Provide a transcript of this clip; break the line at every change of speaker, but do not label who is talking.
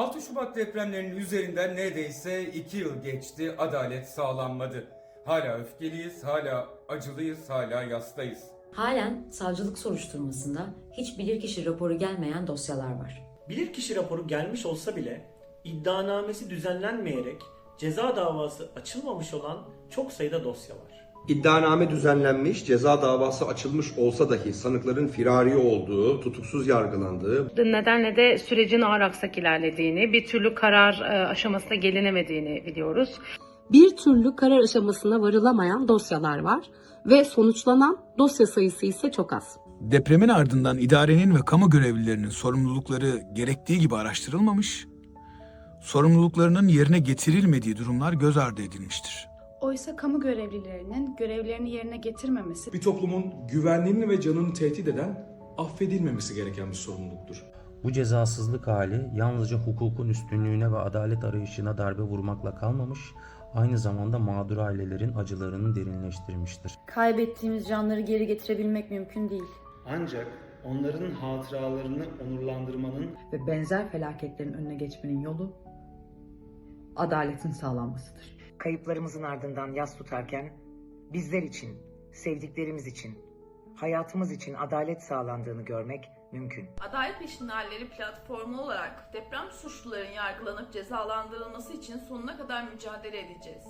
6 Şubat depremlerinin üzerinden neredeyse 2 yıl geçti, adalet sağlanmadı. Hala öfkeliyiz, hala acılıyız, hala yastayız.
Halen savcılık soruşturmasında hiç bilirkişi raporu gelmeyen dosyalar var.
Bilirkişi raporu gelmiş olsa bile iddianamesi düzenlenmeyerek ceza davası açılmamış olan çok sayıda dosya var.
İddianame düzenlenmiş, ceza davası açılmış olsa dahi sanıkların firari olduğu, tutuksuz yargılandığı,
nedenle de sürecin ağır aksak ilerlediğini, bir türlü karar e, aşamasına gelinemediğini biliyoruz.
bir türlü karar aşamasına varılamayan dosyalar var ve sonuçlanan dosya sayısı ise çok az.
Depremin ardından idarenin ve kamu görevlilerinin sorumlulukları gerektiği gibi araştırılmamış, sorumluluklarının yerine getirilmediği durumlar göz ardı edilmiştir.
Oysa kamu görevlilerinin görevlerini yerine getirmemesi
bir toplumun güvenliğini ve canını tehdit eden affedilmemesi gereken bir sorumluluktur.
Bu cezasızlık hali yalnızca hukukun üstünlüğüne ve adalet arayışına darbe vurmakla kalmamış, aynı zamanda mağdur ailelerin acılarını derinleştirmiştir.
Kaybettiğimiz canları geri getirebilmek mümkün değil.
Ancak onların hatıralarını onurlandırmanın
ve benzer felaketlerin önüne geçmenin yolu adaletin sağlanmasıdır.
Kayıplarımızın ardından yas tutarken bizler için, sevdiklerimiz için, hayatımız için adalet sağlandığını görmek mümkün.
Adalet Peşinlerleri platformu olarak deprem suçluların yargılanıp cezalandırılması için sonuna kadar mücadele edeceğiz.